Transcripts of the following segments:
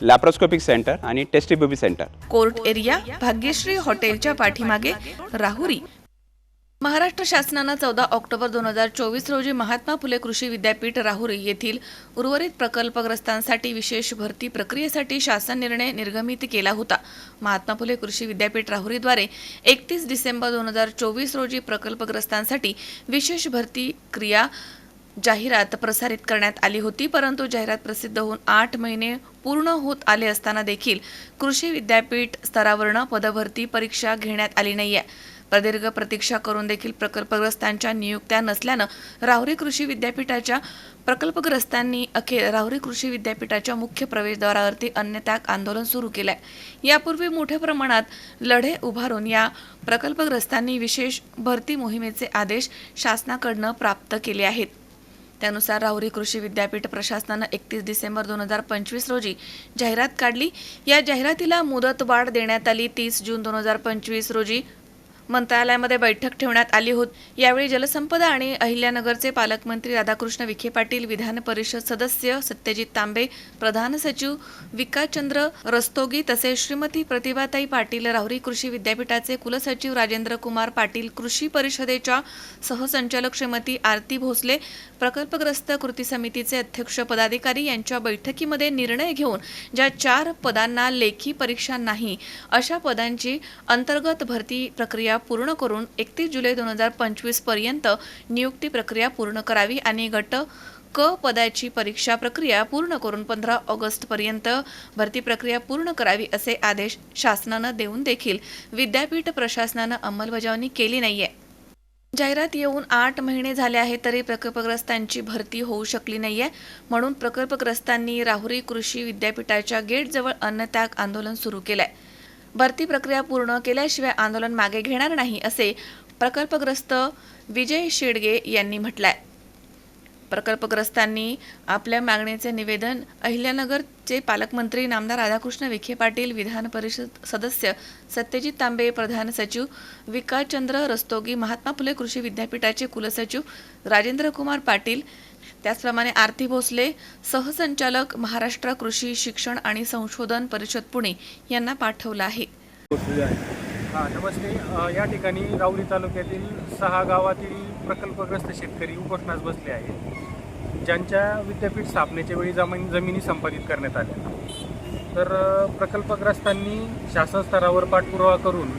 Laparoscopic centre आणि test tube baby centre court area Bhagyashree हॉटेलच्या पाठीमागे राहुरी. महाराष्ट्र शासनानं चौदा ऑक्टोबर दोन हजार चोवीस रोजी महात्मा फुले कृषी विद्यापीठ राहुरी येथील उर्वरित प्रकल्पग्रस्तांसाठी विशेष भरती प्रक्रियेसाठी शासन निर्णय निर्गमित केला होता. महात्मा फुले कृषी विद्यापीठ राहुरीद्वारे एकतीस डिसेंबर दोन हजार चोवीस रोजी प्रकल्पग्रस्तांसाठी विशेष भरती क्रिया जाहिरात प्रसारित करण्यात आली होती परंतु जाहिरात प्रसिद्ध होऊन आठ महिने पूर्ण होत आले असताना देखील कृषी विद्यापीठ स्तरावरनं पदभरती परीक्षा घेण्यात आली नाही आहे प्रदीर्घ प्रतीक्षा करून देखील प्रकल्पग्रस्तांच्या नियुक्त्या नसल्यानं राहुरी कृषी विद्यापीठाच्या प्रकल्पग्रस्तांनी अखेर राहुरी कृषी विद्यापीठाच्या मुख्य प्रवेशद्वारावरती अन्नत्याग आंदोलन सुरू केलंय. यापूर्वी मोठ्या प्रमाणात लढे उभारून या प्रकल्पग्रस्तांनी विशेष भरती मोहिमेचे आदेश शासनाकडनं प्राप्त केले आहेत. त्यानुसार राहुरी कृषी विद्यापीठ प्रशासनानं एकतीस डिसेंबर दोन हजार पंचवीस रोजी जाहिरात काढली. या जाहिरातीला मुदतवाढ देण्यात आली. तीस जून दोन हजार पंचवीस रोजी मंत्रालयामध्ये बैठक ठेवण्यात आली होती. यावेळी जलसंपदा आणि अहिल्यानगरचे पालकमंत्री राधाकृष्ण विखे पाटील विधान परिषद सदस्य सत्यजित तांबे प्रधान सचिव विकासचंद्र रस्तोगी तसेच श्रीमती प्रतिभाताई पाटील राहुरी कृषी विद्यापीठाचे कुलसचिव राजेंद्र कुमार पाटील कृषी परिषदेच्या सहसंचालक श्रीमती आरती भोसले प्रकल्पग्रस्त कृती समितीचे अध्यक्ष पदाधिकारी यांच्या बैठकीमध्ये निर्णय घेऊन ज्या चार पदांना लेखी परीक्षा नाही अशा पदांची अंतर्गत भरती प्रक्रिया पूर्ण करून एकतीस जुलै दोन हजार पंचवीसपर्यंत नियुक्ती प्रक्रिया पूर्ण करावी आणि गट क पदाची परीक्षा प्रक्रिया पूर्ण करून पंधरा ऑगस्ट पर्यंत भरती प्रक्रिया पूर्ण करावी असे आदेश शासनानं देऊन देखील विद्यापीठ प्रशासनानं अंमलबजावणी केली नाहीये. जाहिरात येऊन आठ महिने झाले आहेत तरी प्रकल्पग्रस्तांची भरती होऊ शकली नाहीये. म्हणून प्रकल्पग्रस्तांनी राहुरी कृषी विद्यापीठाच्या गेटजवळ अन्नत्याग आंदोलन सुरू केलंय. भरती प्रक्रिया पूर्ण केल्याशिवाय आंदोलन मागे घेणार नाही असे प्रकल्पग्रस्त विजय शेडगे यांनी म्हटलंय. प्रकल्पग्रस्तांनी आपल्या मागणीचे निवेदन अहिल्यानगरचे पालकमंत्री नामदार राधाकृष्ण विखे पाटील विधान परिषद सदस्य सत्यजित तांबे प्रधान सचिव विकासचंद्र रस्तोगी महात्मा फुले कृषी विद्यापीठाचे कुलसचिव राजेंद्र कुमार पाटील त्याचप्रमाणे आरती भोसले सहसंचालक महाराष्ट्र कृषी शिक्षण आणि संशोधन परिषद पुणे यांना पाठवलं आहे. हां नमस्ते. या ठिकाणी राऊरी तालुक्यातील सहा गावातील प्रकल्पग्रस्त शेतकरी उपोषणास बसले आहेत ज्यांच्या विद्यापीठ स्थापनेच्या वेळी जमीन जमिनी संपादित करण्यात आल्या. तर प्रकल्पग्रस्तांनी शासन स्तरावर पाठपुरावा करून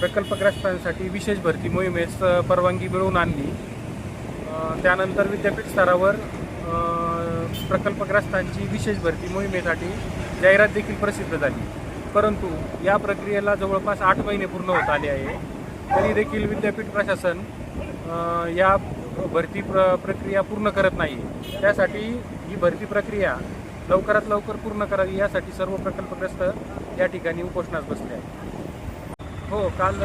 प्रकल्पग्रस्तांसाठी विशेष भरती मोहिमेस परवानगी मिळवून आणली. त्यानंतर विद्यापीठ स्तरावर प्रकल्पग्रस्तांची विशेष भरती मोहिमेसाठी जाहिरात देखील प्रसिद्ध झाली. परंतु या प्रक्रियेला जवळपास आठ महिने पूर्ण होत आले आहे. तरी देखील विद्यापीठ प्रशासन या भरती प्र प्रक्रिया पूर्ण करत नाही. त्यासाठी ही भरती प्रक्रिया लवकरात लवकर पूर्ण करावी यासाठी सर्व प्रकल्पग्रस्त या ठिकाणी उपोषणास बसले आहेत. हो काल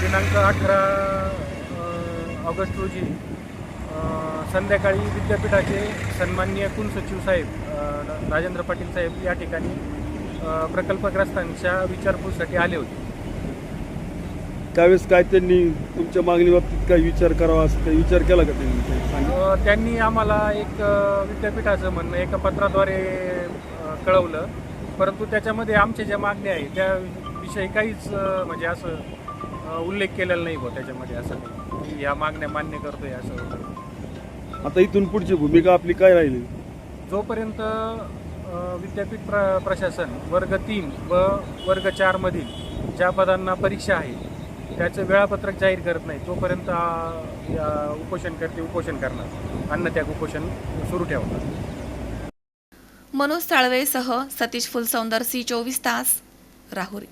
दिनांक अठरा ऑगस्ट रोजी संध्याकाळी विद्यापीठाचे सन्माननीय कुलसचिव साहेब राजेंद्र पाटील साहेब या ठिकाणी प्रकल्पग्रस्तांच्या विचारपूससाठी आले होते. त्यावेळेस काय त्यांनी तुमच्या मागणीबाबतीत काही विचार करावा असं काही विचार केला का त्यांनी? त्यांनी आम्हाला एक विद्यापीठाचं म्हणणं एका पत्राद्वारे कळवलं. परंतु त्याच्यामध्ये आमच्या ज्या मागण्या आहेत त्याविषयी काहीच म्हणजे असं उल्लेख केलेला नाही बुवा त्याच्यामध्ये असं ह्या मागण्या मान्य करतोय असं वगैरे. आता इथून पुढची भूमिका आपली काय राहिली? जोपर्यंत अ, विद्यापीठ प्र प्रशासन वर्ग तीन व वर्ग चारमधील ज्या पदांना परीक्षा आहे त्याचं वेळापत्रक जाहीर करत नाही तोपर्यंत अ, या उपोषणकर्ते उपोषण करणार. अन्नत्याग उपोषण सुरू ठेवणार. मनोज साळवेसह सतीश फुलसौंदर सी चोवीस तास राहुरी.